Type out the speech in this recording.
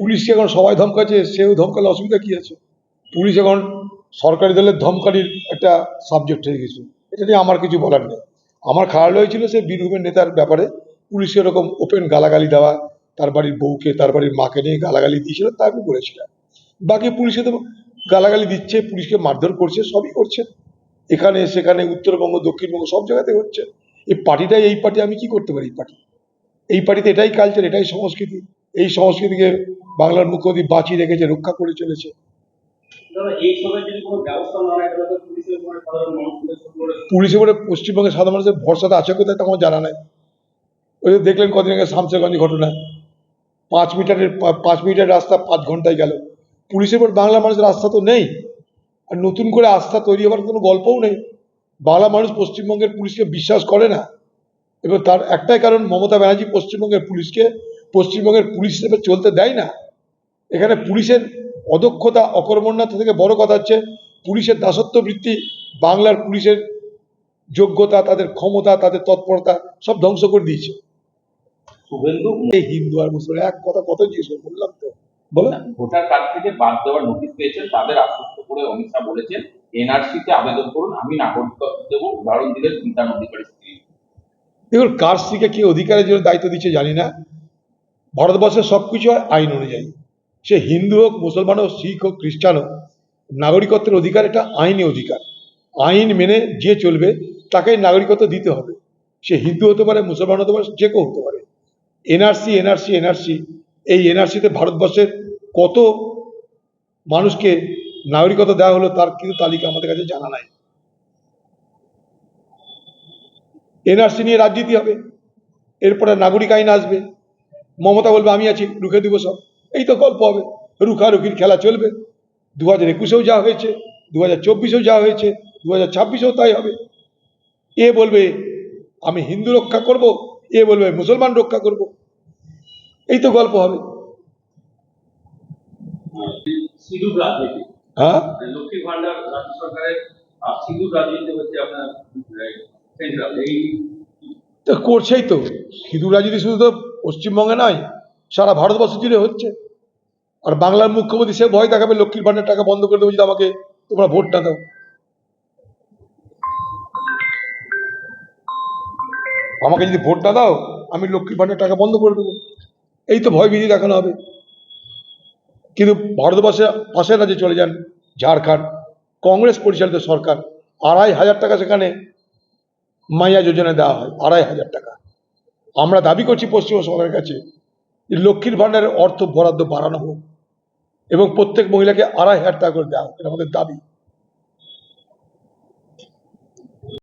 পুলিশকে এখন সবাই ধমকাচ্ছে, সেও ধমকালে অসুবিধা কি আছে? পুলিশ এখন সরকারি দলের ধমকানির একটা সাবজেক্ট হয়ে গেছে। এটা নিয়ে আমার কিছু বলার নেই। আমার খারাপ হয়েছিল সে বীরভূমের নেতার ব্যাপারে। পুলিশ এরকম ওপেন গালাগালি দেওয়া, তার বাড়ির বউকে, তার বাড়ির মাকে নিয়ে গালাগালি দিয়েছিল, তা আমি বলেছিলাম। বাকি পুলিশে তো গালাগালি দিচ্ছে, পুলিশকে মারধর করছে, সবই করছে। এখানে, সেখানে, উত্তরবঙ্গ, দক্ষিণবঙ্গ, সব জায়গাতে হচ্ছে। এই পার্টিটাই এই পার্টি, আমি কি করতে পারি এই পার্টি? এই পার্টিতে এটাই কালচার এটাই সংস্কৃতি। এই সংস্কৃতিকে বাংলার মুখ্যমন্ত্রী বাঁচিয়ে রেখেছে রক্ষা করে চলেছে। পুলিশের উপরে উপরে পশ্চিমবঙ্গের সাধারণ মানুষের ভরসাটা আছে কোথায় তা আমার জানা নাই। ওই দেখলেন কদিন আগে শামসেরগঞ্জ ঘটনা। পাঁচ মিটারের পাঁচ মিটার রাস্তা পাঁচ ঘন্টায় গেল। পুলিশের উপর বাংলা মানুষের আস্থা তো নেই। আর নতুন করে আস্থা তৈরি হওয়ার কোনো গল্পও নেই। বাংলা মানুষ পশ্চিমবঙ্গের পুলিশকে বিশ্বাস করে না। এবং তার একটাই কারণ মমতা ব্যানার্জি পশ্চিমবঙ্গের পুলিশকে পশ্চিমবঙ্গের পুলিশ হিসেবে চলতে দেয় না। এখানে পুলিশের অদক্ষতা অকর্মণ্যতা থেকে বড় কথা হচ্ছে পুলিশের দাসত্ব বৃত্তি বাংলার পুলিশের যোগ্যতা তাদের ক্ষমতা তাদের তৎপরতা সব ধ্বংস করে দিয়েছে। শুভেন্দু হিন্দু আর মুসলমান এক কথা কত জিজ্ঞেস বললাম তো। বলো। ভোটার কার্ড থেকে বাদ দেওয়ার নোটিশ পেয়েছেন তাদের আশ্বস্ত করে অমিত শাহ বলেছেন এনআরসি তে আবেদন করুন আমি নাগরিকত্ব দেবো উদাহরণ দিলেন গীতা অধিকারী স্ত্রী। দেখুন কার স্ত্রীকে কি অধিকারের জন্য দায়িত্ব দিচ্ছে জানি না। ভারতবর্ষের সব কিছু হয় আইন অনুযায়ী। সে হিন্দু হোক, মুসলমান হোক, শিখ হোক, খ্রিস্টান হোক, নাগরিকত্বের অধিকার এটা আইনি অধিকার। আইন মেনে যে চলবে তাকে নাগরিকত্ব দিতে হবে। সে হিন্দু হতে পারে, মুসলমান হতে পারে, যে কেউ হতে পারে। এনআরসি এনআরসি এনআরসি, এই এনআরসিতে ভারতবর্ষের কত মানুষকে নাগরিকত্ব দেওয়া হলো, তার কিন্তু তালিকা আমাদের কাছে জানা নাই। এনআরসি নিয়ে রাজনীতি হবে, এরপরে নাগরিক আইন আসবে। মমতা বলবে আমি আছি রুখে দিব সব। এই তো গল্প হবে। রুখারুখির খেলা চলবে। দু হাজার একুশেও যা হয়েছে দু হাজার চব্বিশেও যা হয়েছে দু হাজার ছাব্বিশেও তাই হবে। এ বলবে আমি হিন্দু রক্ষা করব। এ বলবে মুসলমান রক্ষা করব। এই তো গল্প হবে। হ্যাঁ? সিঁদুর তো করছেই তো। হিন্দু রাজনীতি শুধু তো পশ্চিমবঙ্গে নয়, সারা ভারতবর্ষ জুড়ে হচ্ছে। আর বাংলার মুখ্যমন্ত্রী সে ভয় দেখাবে, লক্ষ্মীর ভান্ডার টাকা বন্ধ করে দেবো যদি আমাকে তোমরা ভোটটা দাও। আমাকে যদি ভোট না দাও, আমি লক্ষ্মীর ভান্ডার টাকা বন্ধ করে দেবো। এই তো ভয় বিধি দেখানো হবে। কিন্তু ভারতবর্ষে পাশের রাজ্যে চলে যান ঝাড়খণ্ড, কংগ্রেস পরিচালিত সরকার, আড়াই হাজার টাকা সেখানে মাইয়া যোজনা দেওয়া হয়, আড়াই হাজার টাকা। আমরা দাবি করছি পশ্চিমবঙ্গ সরকারের কাছে যে লক্ষ্মীর ভাণ্ডারের অর্থ বরাদ্দ বাড়ানো হোক এবং প্রত্যেক মহিলাকে আড়াই হাজার টাকা করে দেওয়া হোক, এটা আমাদের দাবি।